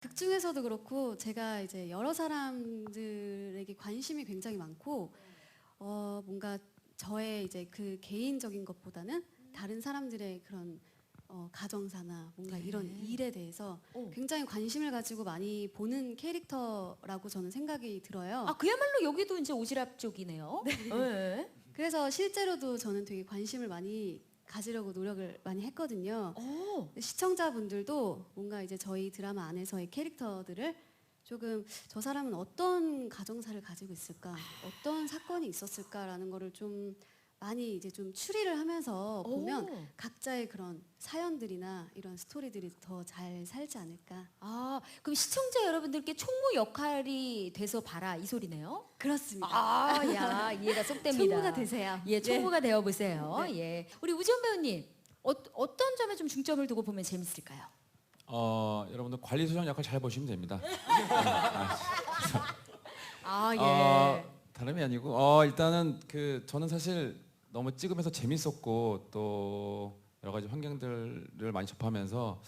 극 중에서도 그렇고 제가 이제 여러 사람들에게 관심이 굉장히 많고 어 뭔가 저의 이제 그 개인적인 것보다는 다른 사람들의 그런 어 가정사나 뭔가 네. 이런 일에 대해서 오. 굉장히 관심을 가지고 많이 보는 캐릭터라고 저는 생각이 들어요. 아 그야말로 여기도 이제 오지랖 쪽이네요. 네. 그래서 실제로도 저는 되게 관심을 많이 가지려고 노력을 많이 했거든요. 오. 시청자분들도 뭔가 이제 저희 드라마 안에서의 캐릭터들을 조금 저 사람은 어떤 가정사를 가지고 있을까, 어떤 사건이 있었을까라는 거를 좀 많이 이제 좀 추리를 하면서 보면 오. 각자의 그런 사연들이나 이런 스토리들이 더 잘 살지 않을까. 아 그럼 시청자 여러분들께 총무 역할이 돼서 봐라 이 소리네요. 그렇습니다. 아 야 이해가 쏙 됩니다. 총무가 되세요. 예, 총무가 되어 보세요. 네. 예, 우리 우지원 배우님 어, 어떤 점에 좀 중점을 두고 보면 재밌을까요? 어, 여러분들 관리 소장 역할 잘 보시면 됩니다. 아 어, 다름이 아니고 어, 일단은 그 저는 사실 너무 찍으면서 재밌었고 또 여러 가지 환경들을 많이 접하면서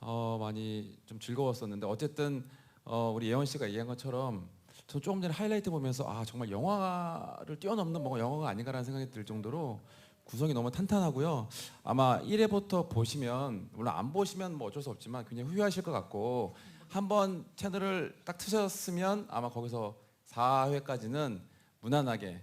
어, 많이 좀 즐거웠었는데 어쨌든 어, 우리 예원 씨가 얘기한 것처럼 저 조금 전에 하이라이트 보면서 아 정말 영화를 뛰어넘는 뭔가 영화가 아닌가라는 생각이 들 정도로 구성이 너무 탄탄하고요. 아마 1회부터 보시면 물론 안 보시면 뭐 어쩔 수 없지만 굉장히 후회하실 것 같고 한번 채널을 딱 트셨으면 아마 거기서 4회까지는 무난하게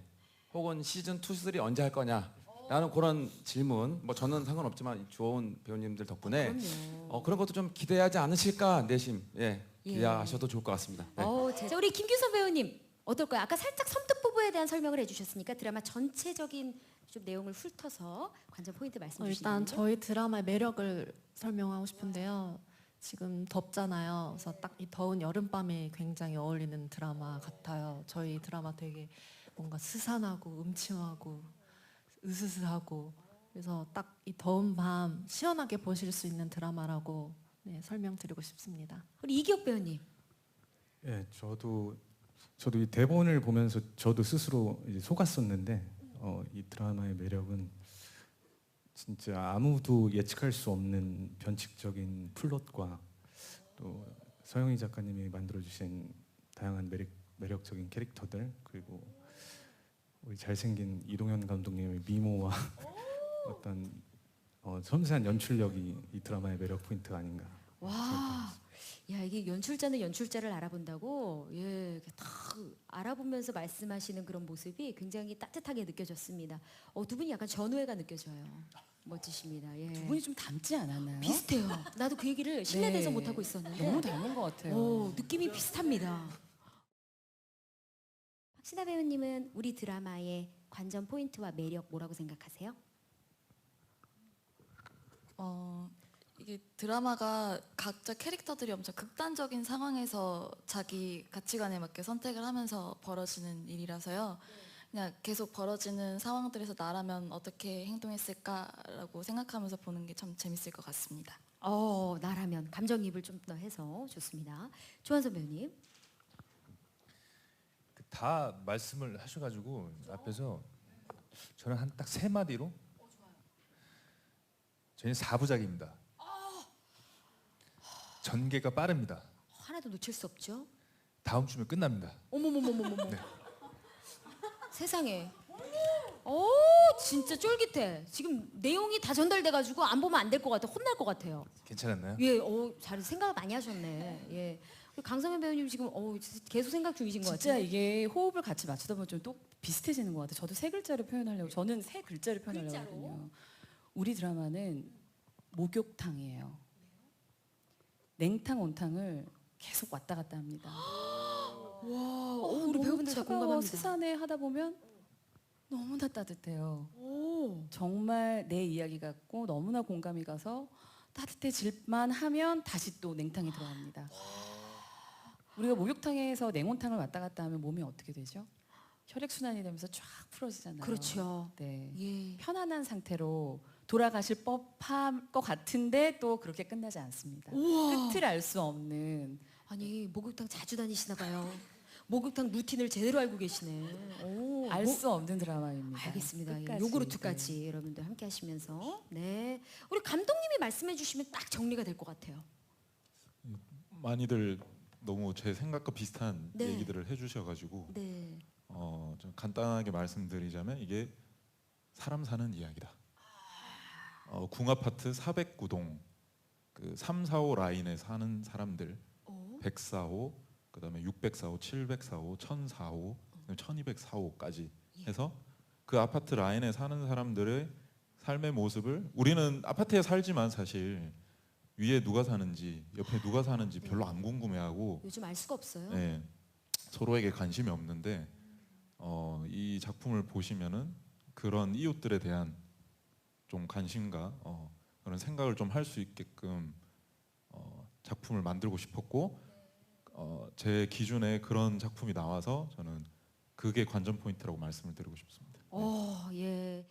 혹은 시즌 2, 3 언제 할 거냐 라는 그런 질문 뭐 저는 상관없지만 좋은 배우님들 덕분에 그럼요. 어, 그런 것도 좀 기대하지 않으실까 내심 예 예. 기대하셔도 좋을 것 같습니다. 네. 어, 자, 우리 김규선 배우님 어떨까요? 아까 살짝 섬뜩 부부에 대한 설명을 해주셨으니까 드라마 전체적인 좀 내용을 훑어서 관전 포인트 말씀 어, 주시면 일단 저희 드라마의 매력을 설명하고 싶은데요. 지금 덥잖아요. 그래서 딱 이 더운 여름밤에 굉장히 어울리는 드라마 같아요. 저희 드라마 되게 뭔가 스산하고 음침하고 으스스하고 그래서 딱 이 더운 밤 시원하게 보실 수 있는 드라마라고 네, 설명드리고 싶습니다. 우리 이기혁 배우님 예, 저도 저도 이 대본을 보면서 저도 스스로 속았었는데 어, 이 드라마의 매력은 진짜 아무도 예측할 수 없는 변칙적인 플롯과 또 서영희 작가님이 만들어주신 다양한 매력 매력적인 캐릭터들 그리고 우리 잘생긴 이동현 감독님의 미모와 어떤 어, 섬세한 연출력이 이 드라마의 매력 포인트가 아닌가. 와, 야 이게 연출자는 연출자를 알아본다고 예, 이렇게 다 알아보면서 말씀하시는 그런 모습이 굉장히 따뜻하게 느껴졌습니다. 어, 두 분이 약간 전우애가 느껴져요. 멋지십니다. 예. 두 분이 좀 닮지 않았나요? 비슷해요. 나도 그 얘기를 실내에서 네. 못 하고 있었는데 너무 닮은 것 같아요. 오, 느낌이 비슷합니다. 박신아 배우님은 우리 드라마의 관전 포인트와 매력 뭐라고 생각하세요? 어, 이게 드라마가 각자 캐릭터들이 엄청 극단적인 상황에서 자기 가치관에 맞게 선택을 하면서 벌어지는 일이라서요. 그냥 계속 벌어지는 상황들에서 나라면 어떻게 행동했을까라고 생각하면서 보는 게 참 재밌을 것 같습니다. 어, 나라면 감정이입을 좀 더 해서 좋습니다. 조한선 배우님. 그다 말씀을 하셔가지고 앞에서 저는 한 딱 세 마디로 저희는 사부작입니다. 전개가 빠릅니다. 하나도 놓칠 수 없죠. 다음 주면 끝납니다. 어머머머머머머. 네. 세상에. 오, 진짜 쫄깃해. 지금 내용이 다 전달돼가지고 안 보면 안 될 것 같아. 혼날 것 같아요. 괜찮았나요? 예, 어, 잘 생각 많이 하셨네. 예. 우리 강성현 배우님 지금 어, 계속 생각 중이신 것 진짜 같아요. 이게 호흡을 같이 맞추다 보면 좀 또 비슷해지는 것 같아요. 저도 세 글자로 표현하려고 저는 세 글자를 표현하려고 글자로? 하거든요. 우리 드라마는 목욕탕이에요. 냉탕 온탕을 계속 왔다 갔다 합니다. 와, 어, 우리 배우분들 다 차가워 공감합니다. 스산해 하다 보면 너무나 따뜻해요. 오. 정말 내 이야기 같고 너무나 공감이 가서 따뜻해질만 하면 다시 또 냉탕에 들어갑니다. 우리가 목욕탕에서 냉온탕을 왔다 갔다 하면 몸이 어떻게 되죠? 혈액 순환이 되면서 쫙 풀어지잖아요. 그렇죠. 네. 예. 편안한 상태로 돌아가실 법한 것 같은데 또 그렇게 끝나지 않습니다. 우와. 끝을 알 수 없는 아니 목욕탕 자주 다니시나 봐요. 목욕탕 루틴을 제대로 알고 계시네. 오, 알 목- 수 없는 드라마입니다. 알겠습니다. 예, 끝까지. 요구르트까지 여러분들 함께 하시면서 네 우리 감독님이 말씀해 주시면 딱 정리가 될 것 같아요. 많이들 너무 제 생각과 비슷한 네. 얘기들을 해주셔가지고 네. 어, 좀 간단하게 말씀드리자면 이게 사람 사는 이야기다. 어, 궁아파트 409동 그 345 라인에 사는 사람들 어? 104호 그다음에 604호, 704호, 1004호, 1204호까지 예. 해서 그 아파트 라인에 사는 사람들의 삶의 모습을 우리는 아파트에 살지만 사실 위에 누가 사는지 옆에 누가 사는지 별로 안 궁금해하고 요즘 알 수가 없어요. 네, 서로에게 관심이 없는데 어, 이 작품을 보시면은 그런 이웃들에 대한 좀 관심과 어, 그런 생각을 좀 할 수 있게끔 어, 작품을 만들고 싶었고 어, 제 기준에 그런 작품이 나와서 저는 그게 관전 포인트라고 말씀을 드리고 싶습니다. 어, 예.